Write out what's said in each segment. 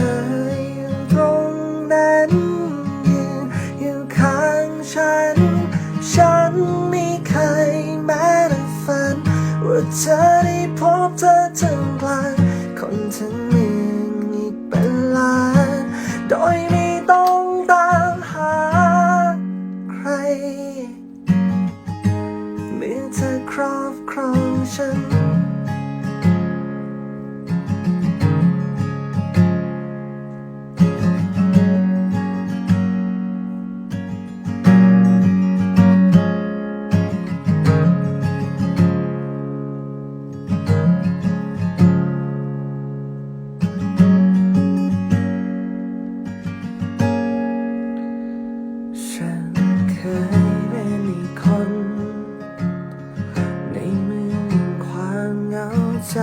เคยอยู่ตรงนั้นยืนอยู่ข้างฉัน ฉันไม่เคยม้แต่ฝันว่าเธอ ใจ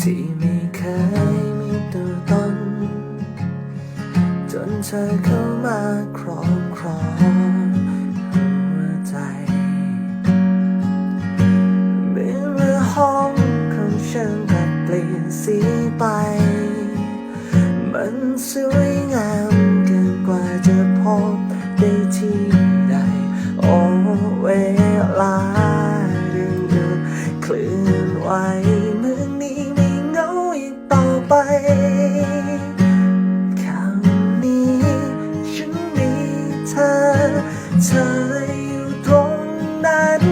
ที่ไม่เคยมีตัวตน จนเธอเข้ามาครอบครองหัวใจเมื่อห้องของฉันก็เปลี่ยนสีไป มันสวยงามเกินกว่าจะพบได้ที่ เวลาเรื่องหยุดเคลื่อนไหวเมืองนี้ไม่เหงาอีกต่อไปคำนี้ฉันมีเธอ เธออยู่ตรงนั้น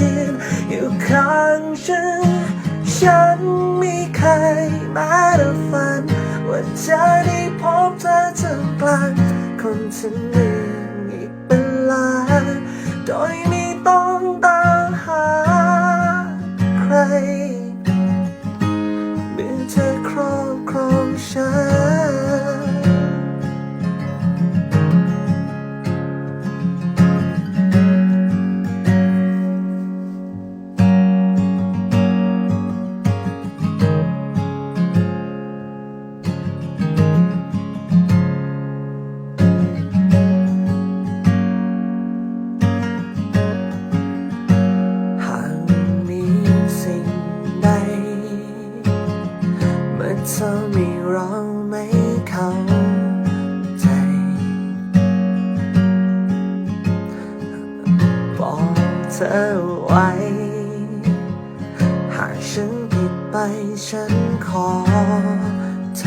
ยืนอยู่ข้างฉัน ฉันไม่เคยแม้แต่ฝัน ว่าจะได้พบเธอท่ามกลางคนทั้งเมืองอีกเป็นล้ โอกเธอไว้ หากฉันผิดไปฉันขอโท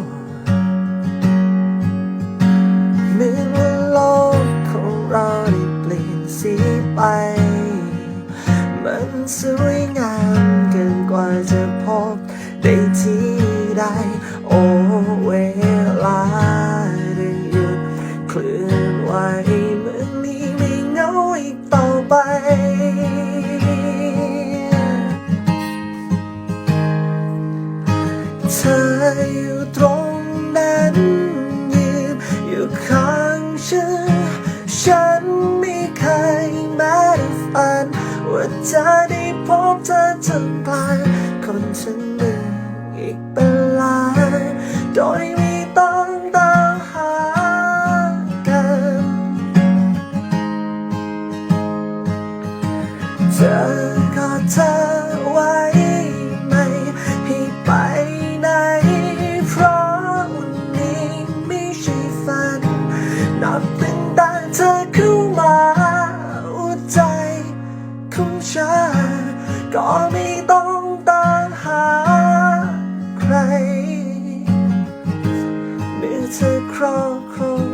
ษเมื่อวันโลกของเราได้เปลี่ยนสีไป มันสว เธออยู่ตรงนั้นยืนอยู่ข้างฉันฉันไม่เคยแม้แต่ฝัน ว่าจะได้พบเธอท่ามกลายคนทั้งเมืองอีกเป็นล้านโดยไม่ต้องตา เธอเข้ามาหัวใจของฉันก็ไม่ต้องตามหาใครเมื่อเธอครอบครอง